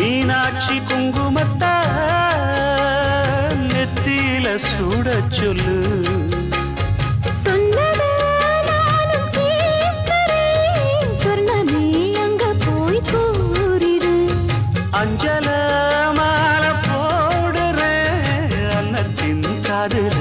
மீனாட்சி குங்குமத்தா நெத்தியில சூட சொல்லு. அஞ்சல மாலை போடுற அன்னத்தின் காதல்